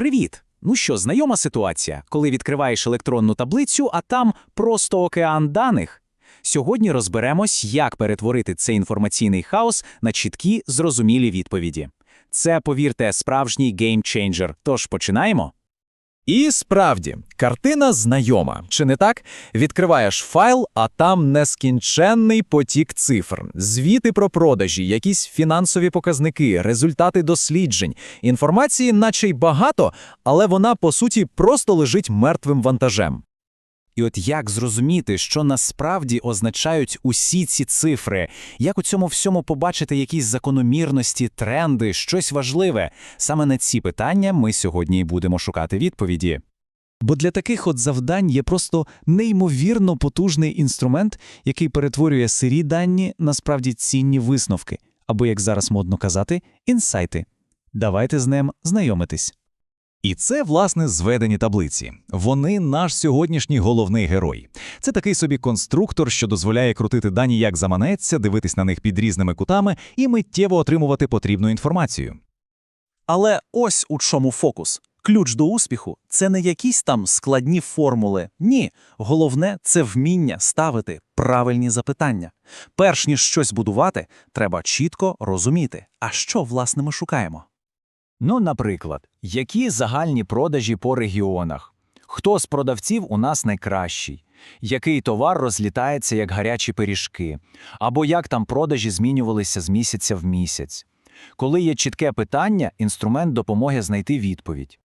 Привіт! Ну що, знайома ситуація, коли відкриваєш електронну таблицю, а там просто океан даних? Сьогодні розберемось, як перетворити цей інформаційний хаос на чіткі, зрозумілі відповіді. Це, повірте, справжній геймчейнджер. Тож починаємо? І справді, картина знайома, чи не так? Відкриваєш файл, а там нескінченний потік цифр, звіти про продажі, якісь фінансові показники, результати досліджень. Інформації, наче й багато, але вона, по суті, просто лежить мертвим вантажем. І от як зрозуміти, що насправді означають усі ці цифри? Як у цьому всьому побачити якісь закономірності, тренди, щось важливе? Саме на ці питання ми сьогодні і будемо шукати відповіді. Бо для таких от завдань є просто неймовірно потужний інструмент, який перетворює сирі дані на справді цінні висновки, або, як зараз модно казати, інсайти. Давайте з ним знайомитись. І це, власне, зведені таблиці. Вони наш сьогоднішній головний герой. Це такий собі конструктор, що дозволяє крутити дані як заманеться, дивитись на них під різними кутами і миттєво отримувати потрібну інформацію. Але ось у чому фокус. Ключ до успіху це не якісь там складні формули. Ні, головне це вміння ставити правильні запитання. Перш ніж щось будувати, треба чітко розуміти, а що власне ми шукаємо. Ну, наприклад, які загальні продажі по регіонах? Хто з продавців у нас найкращий? Який товар розлітається як гарячі пиріжки? Або як там продажі змінювалися з місяця в місяць? Коли є чітке питання, інструмент допоможе знайти відповідь.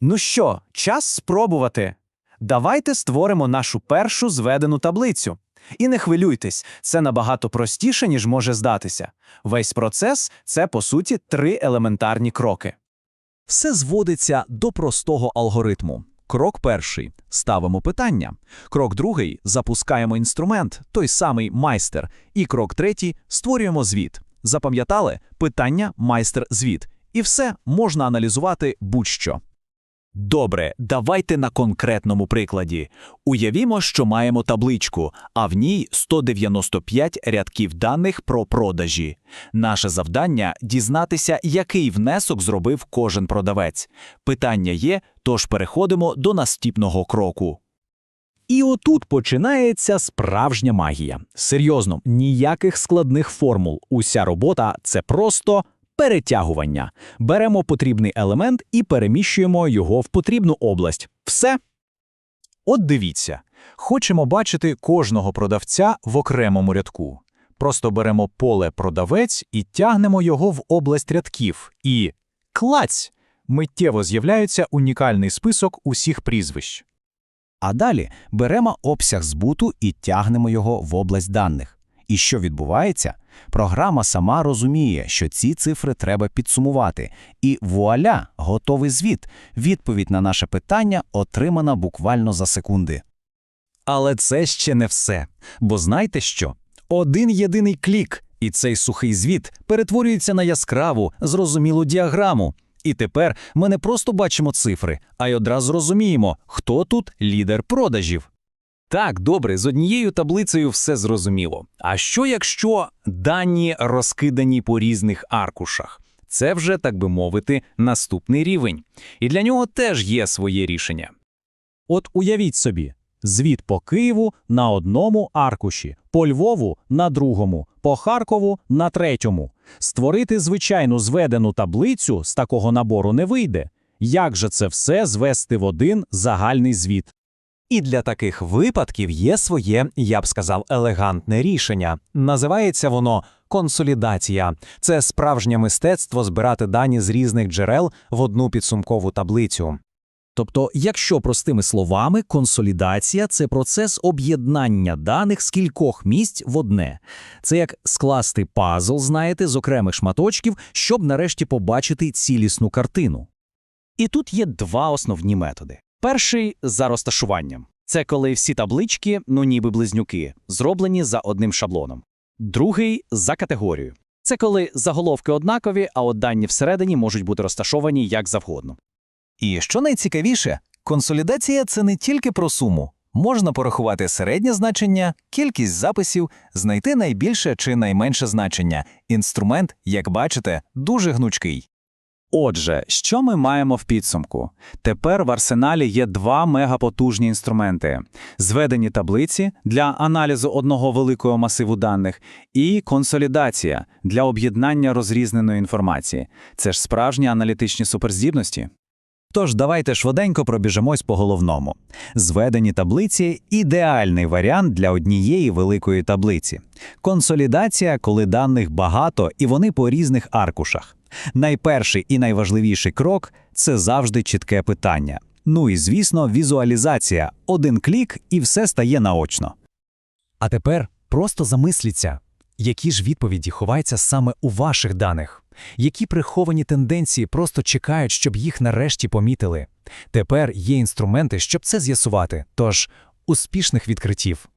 Ну що, час спробувати. Давайте створимо нашу першу зведену таблицю. І не хвилюйтесь, це набагато простіше, ніж може здатися. Весь процес це, по суті, три елементарні кроки. Все зводиться до простого алгоритму. Крок перший ставимо питання. Крок другий запускаємо інструмент, той самий майстер. І крок третій створюємо звіт. Запам'ятали питання, майстер, звіт. І все можна аналізувати будь-що. Добре, давайте на конкретному прикладі. Уявімо, що маємо табличку, а в ній 195 рядків даних про продажі. Наше завдання дізнатися, який внесок зробив кожен продавець. Питання є, тож переходимо до наступного кроку. І отут починається справжня магія. Серйозно, ніяких складних формул. Уся робота це просто перетягування. Беремо потрібний елемент і переміщуємо його в потрібну область. Все. От дивіться, хочемо бачити кожного продавця в окремому рядку. Просто беремо поле продавець і тягнемо його в область рядків. І клаць! Миттєво з'являється унікальний список усіх прізвищ. А далі беремо обсяг збуту і тягнемо його в область даних. І що відбувається? Програма сама розуміє, що ці цифри треба підсумувати. І вуаля, готовий звіт. Відповідь на наше питання отримана буквально за секунди. Але це ще не все. Бо знаєте що? Один єдиний клік, і цей сухий звіт перетворюється на яскраву, зрозумілу діаграму. І тепер ми не просто бачимо цифри, а й одразу розуміємо, хто тут лідер продажів. Так, добре, з однією таблицею все зрозуміло. А що якщо дані розкидані по різних аркушах? Це вже, так би мовити, наступний рівень. І для нього теж є своє рішення. От уявіть собі, звіт по Києву на одному аркуші, по Львову на другому, по Харкову на третьому. Створити звичайну зведену таблицю з такого набору не вийде. Як же це все звести в один загальний звіт? І для таких випадків є своє, я б сказав, елегантне рішення. Називається воно консолідація. Це справжнє мистецтво збирати дані з різних джерел в одну підсумкову таблицю. Тобто, якщо простими словами, консолідація це процес об'єднання даних з кількох місць в одне. Це як скласти пазл, знаєте, з окремих шматочків, щоб нарешті побачити цілісну картину. І тут є два основні методи. Перший за розташуванням. Це коли всі таблички, ну ніби близнюки, зроблені за одним шаблоном. Другий за категорією. Це коли заголовки однакові, а от дані всередині можуть бути розташовані як завгодно. І що найцікавіше, консолідація це не тільки про суму. Можна порахувати середнє значення, кількість записів, знайти найбільше чи найменше значення. Інструмент, як бачите, дуже гнучкий. Отже, що ми маємо в підсумку? Тепер в арсеналі є два мегапотужні інструменти: зведені таблиці для аналізу одного великого масиву даних і консолідація для об'єднання розрізненої інформації. Це ж справжні аналітичні суперздібності. Тож давайте швиденько пробіжемось по головному. Зведені таблиці – ідеальний варіант для однієї великої таблиці. Консолідація, коли даних багато і вони по різних аркушах. Найперший і найважливіший крок – це завжди чітке питання. Ну і, звісно, візуалізація. Один клік і все стає наочно. А тепер просто замисліться, які ж відповіді ховаються саме у ваших даних, які приховані тенденції просто чекають, щоб їх нарешті помітили. Тепер є інструменти, щоб це з'ясувати, тож успішних відкриттів.